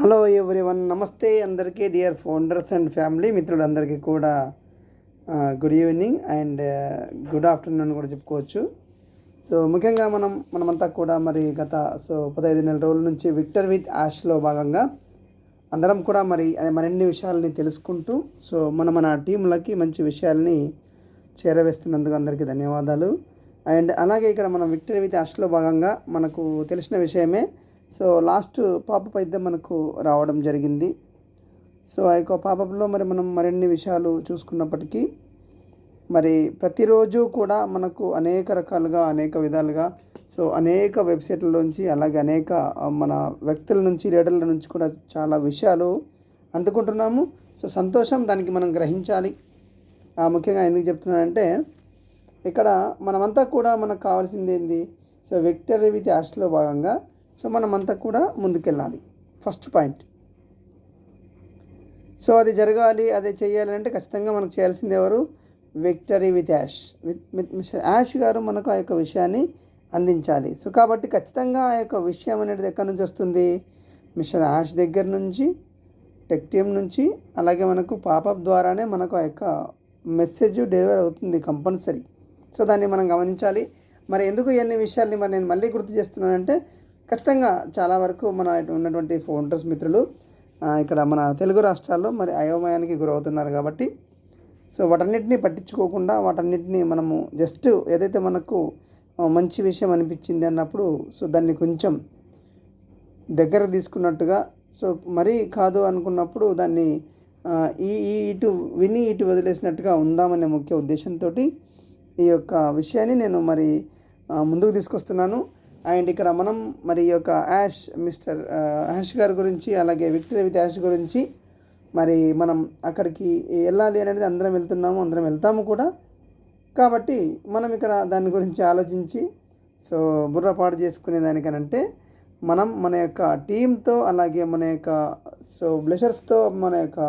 Hello one నమస్తే అందరికీ. Dear founders and family మిత్రులందరికీ కూడా good evening and good afternoon కూడా చెప్పుకోవచ్చు. సో ముఖ్యంగా మనం మనమంతా కూడా మరి గత సో పదహైదు నెల రోజుల నుంచి విక్టర్ విత్ యాష్లో భాగంగా అందరం కూడా మరి మరిన్ని విషయాలని తెలుసుకుంటూ సో మనం మన టీంలకి మంచి విషయాల్ని చేరవేస్తున్నందుకు అందరికీ ధన్యవాదాలు. అండ్ అలాగే ఇక్కడ మనం విక్టరీ విత్ యాష్లో భాగంగా మనకు తెలిసిన విషయమే సో లాస్ట్ పాపప్ అయితే మనకు రావడం జరిగింది. సో ఆ యొక్క పాపప్లో మరి మనం మరిన్ని విషయాలు చూసుకున్నప్పటికీ మరి ప్రతిరోజు కూడా మనకు అనేక రకాలుగా అనేక విధాలుగా సో అనేక వెబ్సైట్ల అలాగే అనేక మన వ్యక్తుల నుంచి లీడర్ల నుంచి కూడా చాలా విషయాలు అందుకుంటున్నాము. సో సంతోషం దానికి మనం గ్రహించాలి. ముఖ్యంగా ఎందుకు చెప్తున్నానంటే ఇక్కడ మనమంతా కూడా మనకు కావాల్సింది ఏంది? సో విక్టరీ విత్ యాష్లో భాగంగా సో మనమంతా కూడా ముందుకెళ్ళాలి. First point. సో అది జరగాలి అది చేయాలి అంటే ఖచ్చితంగా మనకు చేయాల్సింది ఎవరు? Victory with Yash. With mister Yash గారు మనకు ఆ యొక్క విషయాన్ని అందించాలి. సో కాబట్టి ఖచ్చితంగా ఆ యొక్క విషయం అనేది ఎక్కడి నుంచి వస్తుంది? మిస్టర్ యాష్ దగ్గర నుంచి టెక్ టీమ్ నుంచి అలాగే మనకు పాపప్ ద్వారానే మనకు ఆ యొక్క మెసేజ్ డెలివర్ అవుతుంది కంపల్సరీ. సో దాన్ని మనం గమనించాలి. మరి ఎందుకు ఇవన్నీ విషయాల్ని మరి నేను మళ్ళీ గుర్తు చేస్తున్నానంటే ఖచ్చితంగా చాలా వరకు మన ఉన్నటువంటి ఫోన్టర్స్ మిత్రులు ఇక్కడ మన తెలుగు రాష్ట్రాల్లో మరి అయోమయానికి గురవుతున్నారు కాబట్టి. సో వాటన్నిటిని పట్టించుకోకుండా వాటన్నిటిని మనము జస్ట్ ఏదైతే మనకు మంచి విషయం అనిపించింది అన్నప్పుడు సో దాన్ని కొంచెం దగ్గర తీసుకున్నట్టుగా సో మరీ కాదు అనుకున్నప్పుడు దాన్ని ఈ ఈ ఇటు విని ఇటు వదిలేసినట్టుగా ఉందామనే ముఖ్య ఉద్దేశంతో ఈ యొక్క విషయాన్ని నేను మరి ముందుకు తీసుకొస్తున్నాను. అండ్ ఇక్కడ మనం మరి యొక్క యాష్ మిస్టర్ యాష్ గారి గురించి అలాగే విక్టరీ విత్ యాష్ గురించి మరి మనం అక్కడికి వెళ్ళాలి అనేది అందరం వెళ్తున్నాము అందరం వెళ్తాము కూడా. కాబట్టి మనం ఇక్కడ దాని గురించి ఆలోచించి సో బుర్రపాటు చేసుకునే దానికనంటే మనం మన యొక్క టీంతో అలాగే మన యొక్క సో బ్లెషర్స్తో మన యొక్క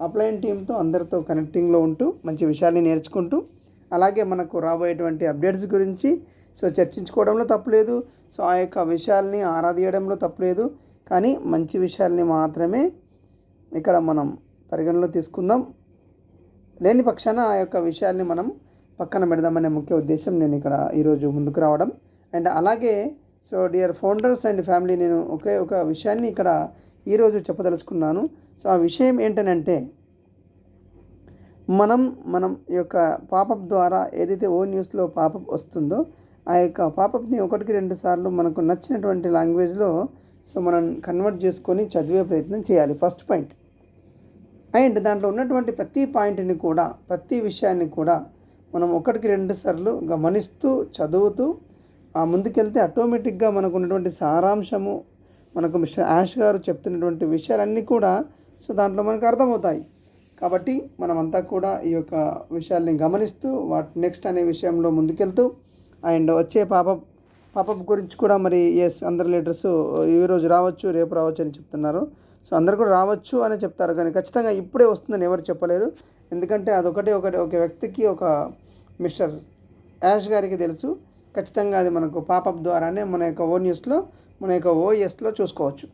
అప్లైన్ టీంతో అందరితో కనెక్టింగ్లో ఉంటూ మంచి విషయాల్ని నేర్చుకుంటూ అలాగే మనకు రాబోయేటువంటి అప్డేట్స్ గురించి సో చర్చించుకోవడంలో తప్పులేదు. సో ఆ యొక్క విషయాల్ని ఆరాధించడంలో తప్పులేదు. కానీ మంచి విషయాల్ని మాత్రమే ఇక్కడ మనం పరిగణలో తీసుకుందాం. లేని పక్షాన ఆ యొక్క విషయాల్ని మనం పక్కన పెడదామనే ముఖ్య ఉద్దేశం నేను ఇక్కడ ఈరోజు ముందుకు రావడం. అండ్ అలాగే so dear founders and family నేను ఒకే ఒక విషయాన్ని ఇక్కడ ఈరోజు చెప్పదలుచుకున్నాను. సో ఆ విషయం ఏంటనంటే మనం మనం ఈ యొక్క పాపప్ ద్వారా ఏదైతే ఓ న్యూస్లో పాపప్ వస్తుందో ఆ యొక్క పాపప్ని ఒకటికి రెండు సార్లు మనకు నచ్చినటువంటి లాంగ్వేజ్లో సో మనం కన్వర్ట్ చేసుకొని చదివే ప్రయత్నం చేయాలి. First point. అండ్ దాంట్లో ఉన్నటువంటి ప్రతి పాయింట్ని కూడా ప్రతి విషయాన్ని కూడా మనం ఒకటికి రెండు సార్లు గమనిస్తూ చదువుతూ ఆ ముందుకెళ్తే ఆటోమేటిక్గా మనకు ఉన్నటువంటి సారాంశము మనకు మిస్టర్ యాష్ గారు చెప్తున్నటువంటి విషయాలన్నీ కూడా సో దాంట్లో మనకు అర్థమవుతాయి. కాబట్టి మనమంతా కూడా ఈ యొక్క విషయాల్ని గమనిస్తూ వాటి నెక్స్ట్ అనే విషయంలో ముందుకెళ్తూ అండ్ వచ్చే పాపప్ పాపప్ గురించి కూడా మరి ఎస్ అందరి లీడర్స్ ఈరోజు రావచ్చు రేపు రావచ్చు అని చెప్తున్నారు. సో అందరు కూడా రావచ్చు అని చెప్తారు. కానీ ఖచ్చితంగా ఇప్పుడే వస్తుందని ఎవరు చెప్పలేరు. ఎందుకంటే అదొకటి ఒకటి ఒక వ్యక్తికి ఒక మిస్టర్ యాష్ గారికి తెలుసు. ఖచ్చితంగా అది మనకు పాపప్ ద్వారానే మన యొక్క ఓ న్యూస్లో మన యొక్క ఓఎస్లో చూసుకోవచ్చు.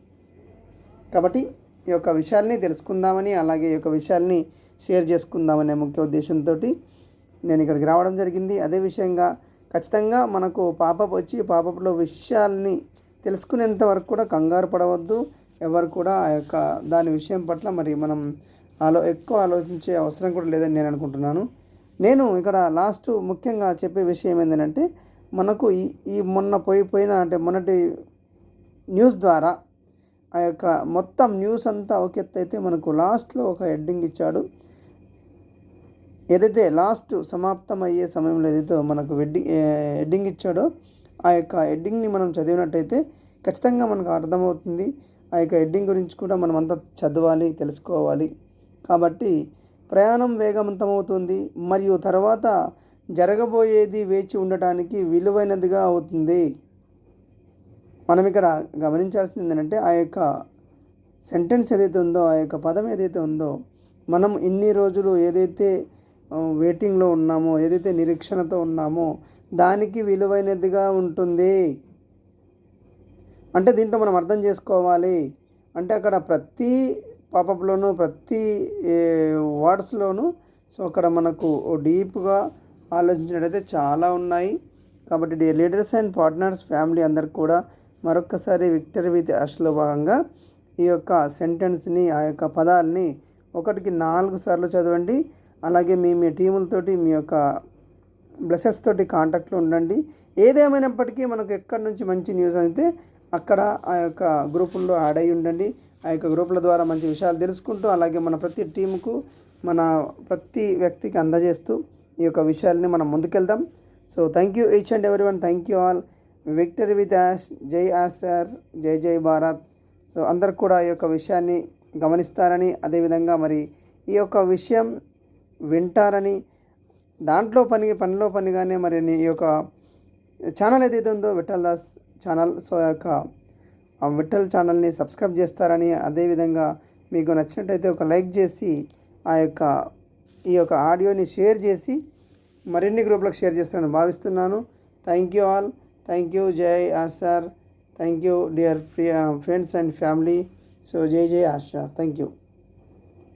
కాబట్టి ఈ యొక్క విషయాల్ని తెలుసుకుందామని అలాగే ఈ యొక్క విషయాల్ని షేర్ చేసుకుందామనే ముఖ్య ఉద్దేశంతో నేను ఇక్కడికి రావడం జరిగింది. అదే విషయంగా ఖచ్చితంగా మనకు పాపప్ వచ్చి పాపప్లో విషయాల్ని తెలుసుకునేంత వరకు కూడా కంగారు పడవద్దు. ఎవరు కూడా ఆ యొక్క దాని విషయం పట్ల మరి మనం ఆలో ఎక్కువ ఆలోచించే అవసరం కూడా లేదని నేను అనుకుంటున్నాను. నేను ఇక్కడ లాస్ట్ ముఖ్యంగా చెప్పే విషయం ఏంటంటే మనకు ఈ ఈ మొన్న పోయిపోయిన అంటే మొన్నటి న్యూస్ ద్వారా ఆ యొక్క మొత్తం న్యూస్ అంతా ఒక ఎత్తు అయితే మనకు లాస్ట్లో ఒక హెడ్డింగ్ ఇచ్చాడు. ఏదైతే లాస్ట్ సమాప్తం అయ్యే సమయంలో ఏదైతే మనకు వెడ్డింగ్ హెడ్డింగ్ ఇచ్చాడో ఆ యొక్క హెడ్డింగ్ని మనం చదివినట్టయితే ఖచ్చితంగా మనకు అర్థమవుతుంది. ఆ యొక్క హెడ్డింగ్ గురించి కూడా మనం అంతా చదవాలి తెలుసుకోవాలి. కాబట్టి ప్రయాణం వేగవంతమవుతుంది. మరియు తర్వాత జరగబోయేది వేచి ఉండటానికి విలువైనదిగా అవుతుంది. మనం ఇక్కడ గమనించాల్సింది ఏంటంటే ఆ యొక్క సెంటెన్స్ ఏదైతే ఉందో ఆ యొక్క పదం ఏదైతే ఉందో మనం ఇన్ని రోజులు ఏదైతే వెయిటింగ్లో ఉన్నామో ఏదైతే నిరీక్షణతో ఉన్నామో దానికి విలువైనదిగా ఉంటుంది. అంటే దీంట్లో మనం అర్థం చేసుకోవాలి. అంటే అక్కడ ప్రతి పాపప్లోనూ ప్రతి వర్డ్స్లోనూ సో అక్కడ మనకు డీప్గా ఆలోచించినట్టయితే చాలా ఉన్నాయి. కాబట్టి the leaders and partners family అందరికి కూడా మరొకసారి విక్టరీ విత్ యాష్లో భాగంగా ఈ యొక్క సెంటెన్స్ని ఆ యొక్క పదాలని ఒకటికి నాలుగు సార్లు చదవండి. అలాగే మీ మీ టీములతోటి మీ యొక్క బ్లెసెస్ తోటి కాంటాక్ట్లో ఉండండి. ఏదేమైనప్పటికీ మనకు ఎక్కడి నుంచి మంచి న్యూస్ అయితే అక్కడ ఆ యొక్క గ్రూపుల్లో యాడ్ అయ్యి ఉండండి. ఆ యొక్క గ్రూపుల ద్వారా మంచి విషయాలు తెలుసుకుంటూ అలాగే మన ప్రతి టీముకు మన ప్రతి వ్యక్తికి అందజేస్తూ ఈ యొక్క విషయాల్ని మనం ముందుకెళ్దాం. So thank you each and every one thank you all victory with Yash జై యాష్ సార్ జై జై భారత్ సో అందరు కూడా ఈ యొక్క విషయాన్ని గమనిస్తారని అదేవిధంగా మరి ఈ యొక్క విషయం వింటారని దాంట్లో పని పనిలో పనిగానే మరి నీ యొక్క ఛానల్ ఏదైతే ఉందో విఠల్ దాస్ ఛానల్ సో ఆ యొక్క ఆ విఠల్ ఛానల్ని సబ్స్క్రైబ్ చేస్తారని అదేవిధంగా మీకు నచ్చినట్టయితే ఒక లైక్ చేసి ఆ యొక్క ఈ యొక్క ఆడియోని షేర్ చేసి మరిన్ని గ్రూప్లకు షేర్ చేస్తారని భావిస్తున్నాను. Thank you all. Thank you జై ఆశార్ thank you dear friends and family. So జై జై ఆశార్ థ్యాంక్ యూ.